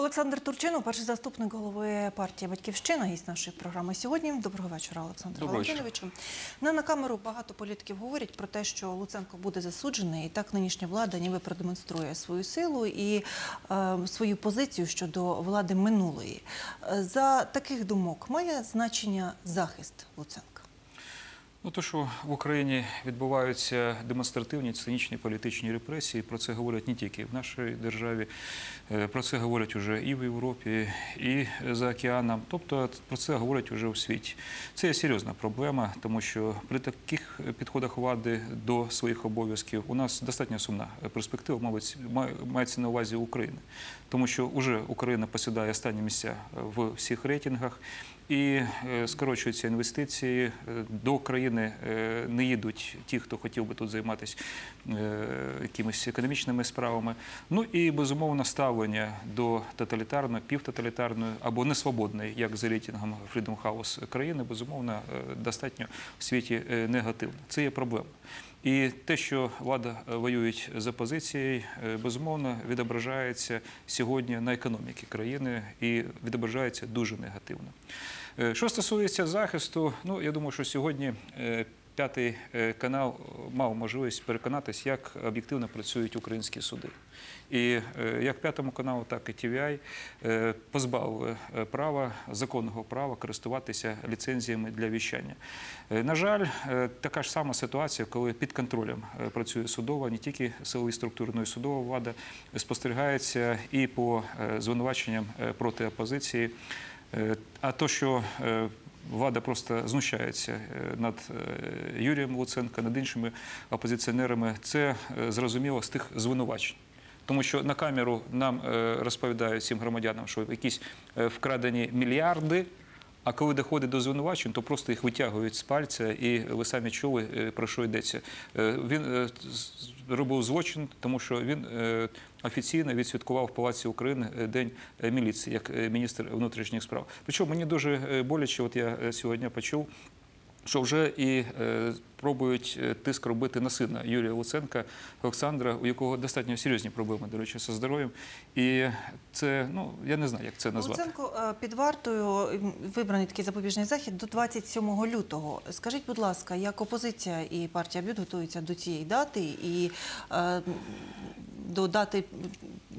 Олександр Турчинов, перший заступник голови партії Батьківщина, гість нашої програми сьогодні. Доброго вечора, Олександр Валентиновичу. Не на камеру багато політиків говорять про те, що Луценко буде засуджений, і так нинішня влада ніби продемонструє свою силу і е, свою позицію щодо влади минулої. Е, За таких думок має значення захист Луценка. Ну, то, що в Україні відбуваються демонстративні, цинічні політичні репресії, про це говорять не тільки в нашій державі, е, про це говорять уже і в Європі, і за океаном. Тобто про це говорять уже у світі. Це є серйозна проблема, тому що при таких підходах влади до своїх обов'язків у нас достатньо сумна перспектива, мабуть, мається на увазі України, тому що вже Україна посідає останні місця в всіх рейтингах. І е, скорочуються інвестиції е, до країни е, не їдуть ті, хто хотів би тут займатися якимись економічними справами. Ну і безумовно ставлення до тоталітарної, півтоталітарної або несвободної, як за рейтингом Freedom House країни, безумовно достатньо в світі негативно. Це є проблема. І те, що влада е, воює за позицією, е, безумовно відображається сьогодні на економіці країни і відображається дуже негативно. Е, Що стосується захисту, ну я думаю, що сьогодні п'ятий е, канал мав можливість переконатись, як об'єктивно працюють українські суди. І е, як п'ятому каналу, так і е, позбавили е, права, законного права користуватися ліцензіями для віщання. Е, На жаль, е, така ж сама ситуація, коли під контролем е, працює судова, не тільки силові структури, але й судова влада, спостерігається і по е, звинуваченням е, проти опозиції. Е, А то, що е, влада просто знущається е, над е, Юрієм Луценко, над іншими опозиціонерами, це е, зрозуміло з тих звинувачень. Тому що на камеру нам розповідають всім громадянам, що якісь вкрадені мільярди. А коли доходить до звинувачень, то просто їх витягують з пальця, і ви самі чули, е, про що йдеться. Е, Він е, робив злочин, тому що він офіційно відсвяткував в Палаці України День міліції як міністр внутрішніх справ. Причому мені дуже боляче, от я сьогодні почув. Що вже і е, пробують е, тиск робити на сина Юрія Луценка Олександра, у якого достатньо серйозні проблеми, до речі, зі здоров'ям. І це, ну я не знаю, як це назвати. Луценко е, під вартою вибраний такий запобіжний захід до 27 лютого. Скажіть, будь ласка, як опозиція і партія БЮТ готуються до цієї дати і до дати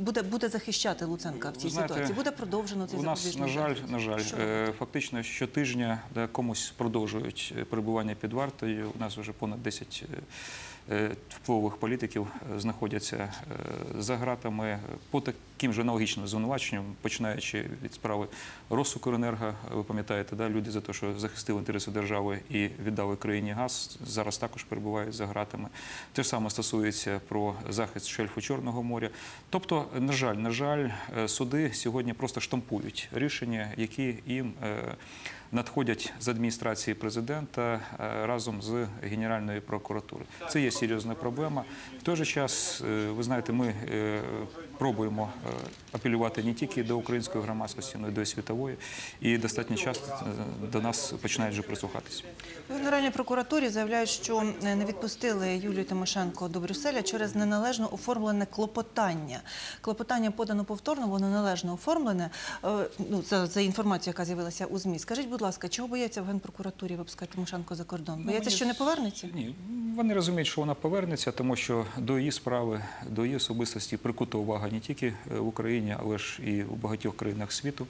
буде, буде захищати Луценка в цій знаєте, ситуації? Буде продовжено цей У нас, на жаль, на жаль, Що? е, фактично щотижня да, комусь продовжують е, перебування під вартою. У нас вже понад 10 е, е, впливових політиків е, знаходяться е, за ґратами по таким же аналогічним звинуваченням, починаючи від справи Росукренерго. Ви пам'ятаєте, да, люди за те, що захистили інтереси держави і віддали країні газ, зараз також перебувають за ґратами. Те ж саме стосується про захист шельфу Чорного моря. Тобто, на жаль, на жаль, е, суди сьогодні просто штампують рішення, які їм е, надходять з адміністрації президента е, разом з Генеральної прокуратури. Це є серйозна проблема. В той же час, е, ви знаєте, ми е, пробуємо апелювати не тільки до української громадськості, але й до світової, і достатньо часто до нас починають вже прислухатися. В Генеральній прокуратурі заявляють, що не відпустили Юлію Тимошенко до Брюсселя через неналежно оформлене клопотання. Клопотання подано повторно, воно належно оформлене. Ну, за, за інформацією, яка з'явилася у ЗМІ. Скажіть, будь ласка, чого бояться в Генпрокуратурі випускати Тимошенко за кордон? Бояться, мені що не повернеться? Ні, вони розуміють, що вона повернеться, тому що до її справи, до її особистості прикута увага не тільки е, в Україні, але ж і у багатьох країнах світу.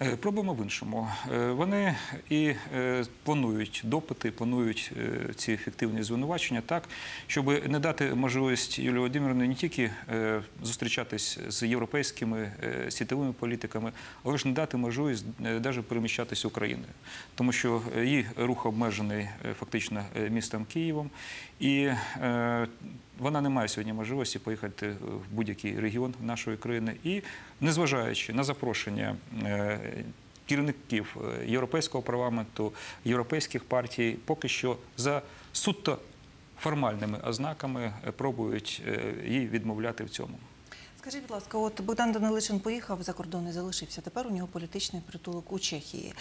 Е, Проблема в іншому. Е, Вони і планують допити, планують ці ефективні звинувачення так, щоб не дати можливість Юлії Володимирівні не тільки зустрічатись з європейськими світовими політиками, але ж не дати можливість навіть переміщатися Україною, тому що е, її рух обмежений е, фактично е, містом Києвом, і вона не має сьогодні можливості поїхати в будь-який регіон нашої країни. І незважаючи на запрошення. Керівників Європейського парламенту, європейських партій поки що за суто формальними ознаками пробують їй відмовляти в цьому. Скажіть, будь ласка, от Богдан Данилишин поїхав за кордон і залишився. Тепер у нього політичний притулок у Чехії.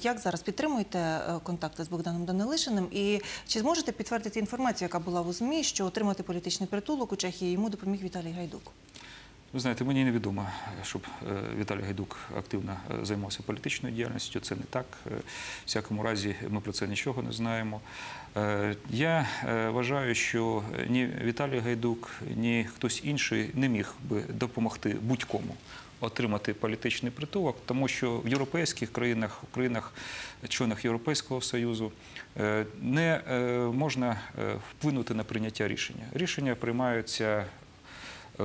Як зараз підтримуєте е, контакти з Богданом Данилишиним? І чи зможете підтвердити інформацію, яка була у ЗМІ, що отримати політичний притулок у Чехії йому допоміг Віталій Гайдук? Ви знаєте, мені невідомо, щоб е, Віталій Гайдук активно е, займався політичною діяльністю. Це не так. Е, В всякому разі, ми про це нічого не знаємо. Я вважаю, що ні Віталій Гайдук, ні хтось інший не міг би допомогти будь-кому отримати політичний притулок, тому що в європейських країнах, в країнах членах Європейського Союзу не можна вплинути на прийняття рішення. Рішення приймаються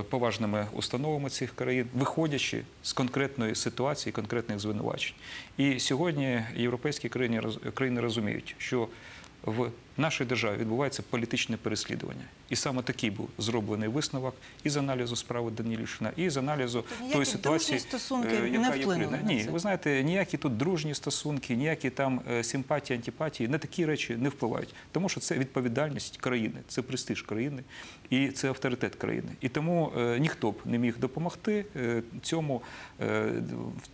поважними установами цих країн, виходячи з конкретної ситуації, конкретних звинувачень. І сьогодні європейські країни, країни розуміють, що в нашій державі відбувається політичне переслідування. І саме такий був зроблений висновок із аналізу справи Данілішина, і з аналізу Тобто ніякі тої ситуації, стосунки е, не яка є вплинули Ні, ви знаєте, ніякі тут дружні стосунки, ніякі там е, симпатії, антипатії на такі речі не впливають, тому що це відповідальність країни, це престиж країни і це авторитет країни. І тому е, ніхто б не міг допомогти цьому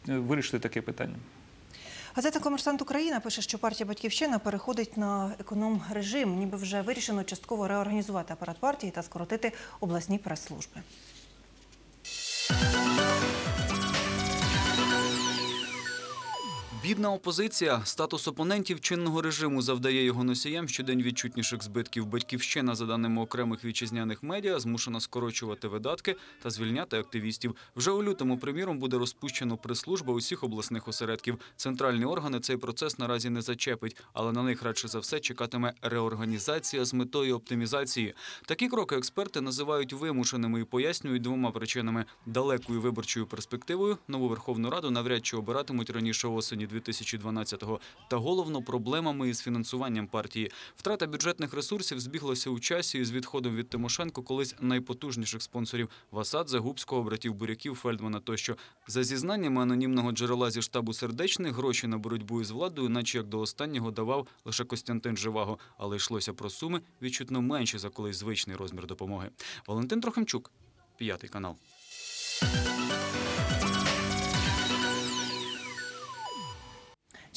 вирішити таке питання. Газета Комерсант Україна пише, що партія Батьківщина переходить на економ-режим, ніби вже вирішено частково реорганізувати апарат партії та скоротити обласні прес-служби. Бідна опозиція, статус опонентів чинного режиму завдає його носіям щодень відчутніших збитків. Батьківщина, за даними окремих вітчизняних медіа, змушена скорочувати видатки та звільняти активістів. Вже у лютому, приміром, буде розпущено прес-служба усіх обласних осередків. Центральні органи цей процес наразі не зачепить, але на них радше за все чекатиме реорганізація з метою оптимізації. Такі кроки експерти називають вимушеними і пояснюють двома причинами: далекою виборчою перспективою нову Верховну Раду навряд чи обиратимуть раніше осені 2012-го, та головно проблемами із фінансуванням партії. Втрата бюджетних ресурсів збіглася у часі із відходом від Тимошенко колись найпотужніших спонсорів Васад, Загубського, братів Буряків, Фельдмана тощо. За зізнаннями анонімного джерела зі штабу сердечних, гроші на боротьбу із владою, наче як до останнього давав лише Костянтин Живаго, але йшлося про суми відчутно менші за колись звичний розмір допомоги. Валентин Трохимчук, п'ятий канал.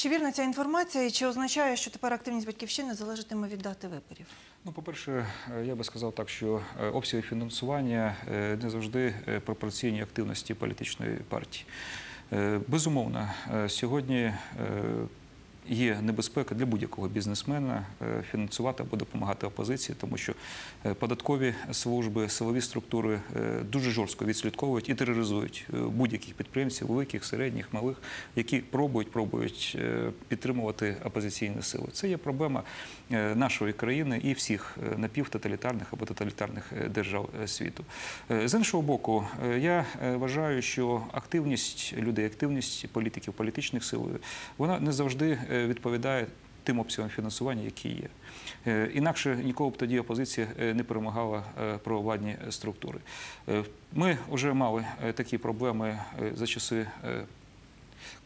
Чи вірна ця інформація чи означає, що тепер активність батьківщини залежатиме від дати виборів? Ну, по-перше, е, я би сказав так, що е, обсяги фінансування е, не завжди пропорційні активності політичної партії. Безумовно, сьогодні є небезпека для будь-якого бізнесмена е, фінансувати або допомагати опозиції, тому що е, податкові служби, силові структури е, дуже жорстко відслідковують і тероризують будь-яких підприємців, великих, середніх, малих, які пробують, пробують підтримувати опозиційні сили. Це є проблема нашої країни і всіх напівтоталітарних або тоталітарних держав світу. З іншого боку, я вважаю, що активність людей, активність політиків, політичних сил, вона не завжди відповідає тим обсягам фінансування, які є. Е, Інакше ніколи б тоді опозиція е, не перемагала е, провладні структури. Е, Ми вже мали е, такі проблеми е, за часи.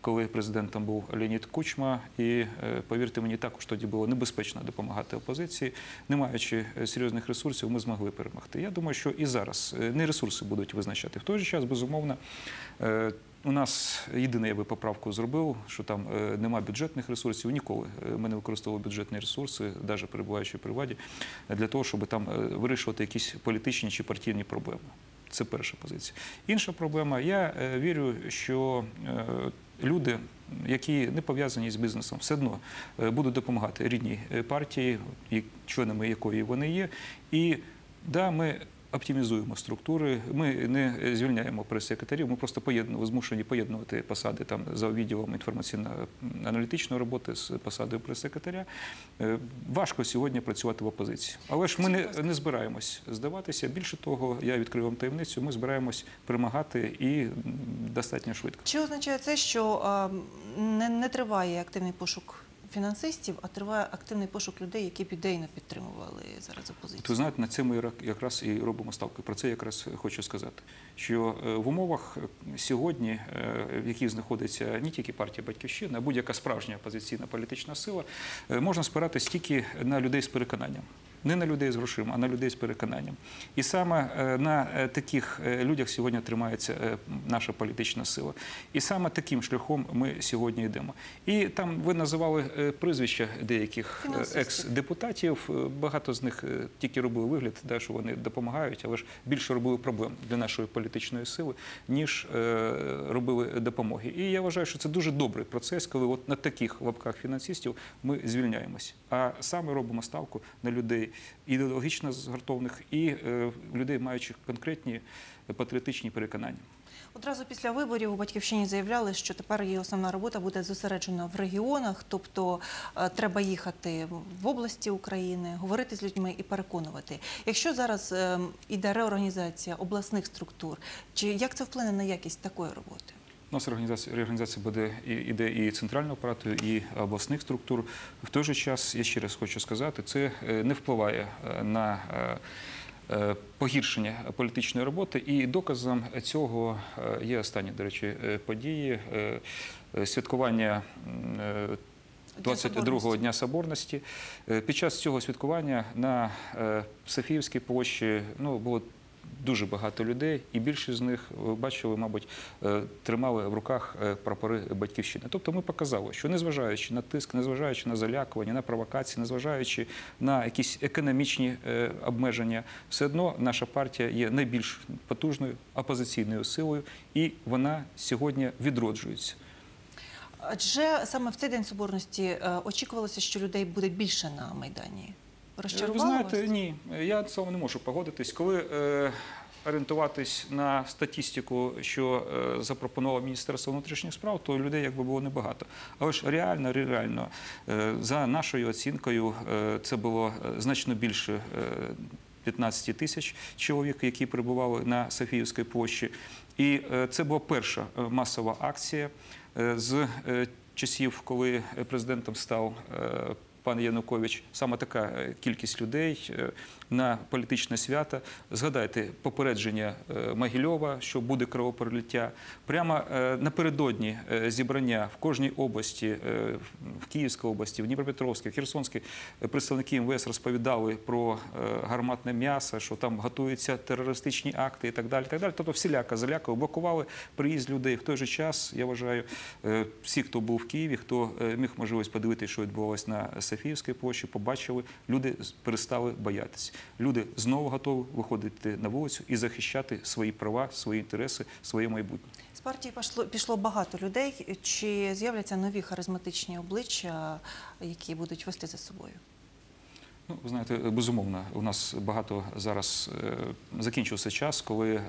Коли президентом був Леонід Кучма, і е, повірте мені, також тоді було небезпечно допомагати опозиції. Не маючи е, серйозних ресурсів, ми змогли перемогти. Я думаю, що і зараз е, не ресурси будуть визначати. В той же час, безумовно, у нас єдине я би поправку зробив, що там нема бюджетних ресурсів. Ніколи ми не використовували бюджетні ресурси, навіть перебуваючи при владі, для того, щоб там вирішувати якісь політичні чи партійні проблеми. Це перша позиція. Інша проблема. Я вірю, що люди, які не пов'язані з бізнесом, все одно е, будуть допомагати рідній е, партії, членами якої вони є. І да, ми оптимізуємо структури. Ми не звільняємо прес-секретарів, ми просто поєднуємо, змушені поєднувати посади там за відділом інформаційно-аналітичної роботи з посадою прес-секретаря. Е, Важко сьогодні працювати в опозиції. Але ж ми не, не збираємось здаватися. Більше того, я відкрив вам таємницю, ми збираємось перемагати і достатньо швидко. Чи означає це, що а, не, не триває активний пошук фінансистів, а триває активний пошук людей, які б ідейно підтримували зараз опозицію? То знаєте, на це ми якраз і робимо ставку. Про це якраз хочу сказати. Що е, в умовах е, сьогодні, е, в яких знаходиться не тільки партія Батьківщина, а будь-яка справжня опозиційна політична сила, можна спиратись тільки на людей з переконанням. Не на людей з грошима, а на людей з переконанням. І саме е, на е, таких е, людях сьогодні тримається наша політична сила. І саме таким шляхом ми сьогодні йдемо. І там ви називали прізвища деяких екс-депутатів. Багато з них тільки робили вигляд, да, що вони допомагають, але ж більше робили проблем для нашої політичної сили, ніж робили допомоги. І я вважаю, що це дуже добрий процес, коли от на таких лапках фінансистів ми звільняємось. А саме робимо ставку на людей ідеологічно згартованих і е, людей, маючих конкретні патріотичні переконання. Одразу після виборів у батьківщині заявляли, що тепер її основна робота буде зосереджена в регіонах, тобто е, треба їхати в області України, говорити з людьми і переконувати. Якщо зараз е, іде реорганізація обласних структур, чи як це вплине на якість такої роботи? У нас реорганізація, реорганізація буде і іде і центрального апарату, і обласних структур. В той же час, я ще раз хочу сказати, це е, не впливає е, на е, погіршення політичної роботи. І доказом цього є останні, до речі, події святкування. е, 22-го дня соборності. Під час цього святкування на Софіївській площі ну, було дуже багато людей, і більшість з них, ви бачили, мабуть, е, тримали в руках е, прапори батьківщини. Тобто ми показали, що незважаючи на тиск, незважаючи на залякування, на провокації, незважаючи на якісь економічні е, обмеження, все одно наша партія є найбільш потужною опозиційною силою, і вона сьогодні відроджується. Адже саме в цей день соборності е, очікувалося, що людей буде більше на майдані. Ви знаєте, ні, я цього не можу погодитись. Коли е, орієнтуватись на статистику, що е, запропонувало Міністерство внутрішніх справ, то людей якби було небагато. Але ж реально, реально, е, за нашою оцінкою, е, це було е, значно більше. е, 15 тисяч чоловік, які перебували на Софіївській площі. І е, це була перша е, масова акція з часів, коли президентом став пан Янукович. Саме така е, кількість людей е, на політичне свято. Згадайте попередження е, Могильова, що буде кровопролиття. Прямо напередодні зібрання в кожній області, в Київській області, в Дніпропетровській, в Херсонській, представники МВС розповідали про гарматне м'ясо, що там готуються терористичні акти і так далі. Так далі. Тобто всіляка залякали, блокували приїзд людей. В той же час, я вважаю, всі, хто був в Києві, хто міг можливість подивитися, що відбувалося на Софіївській площі, побачили, люди перестали боятися. Люди знову готові виходити на вулицю і захищати свої права, свої інтереси, своє майбутнє. З партії пішло, пішло багато людей. Чи з'являться нові харизматичні обличчя, які будуть вести за собою? Ну, ви знаєте, безумовно, у нас багато зараз е, закінчився час, коли е,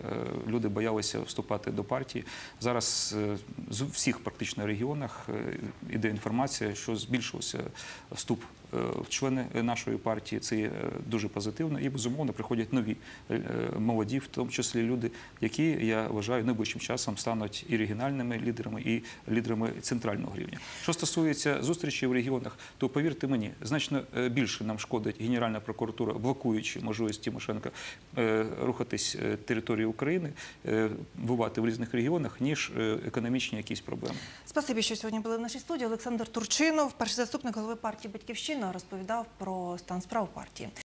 люди боялися вступати до партії. Зараз е, з всіх практично регіонах іде інформація, що збільшився вступ члени нашої партії. Це е, дуже позитивно. І безумовно приходять нові е, молоді, в тому числі люди, які я вважаю найближчим часом стануть і регіональними лідерами, і лідерами центрального рівня. Що стосується зустрічей в регіонах, то повірте мені, значно е, більше нам шкодить Генеральна прокуратура, блокуючи можливість Тимошенка е, рухатись е, територією України, е, бувати в різних регіонах, ніж е, економічні якісь проблеми. Спасибі, що сьогодні були в нашій студії. Олександр Турчинов, перший заступник голови партії Батьківщина, розповідав про стан справ партії.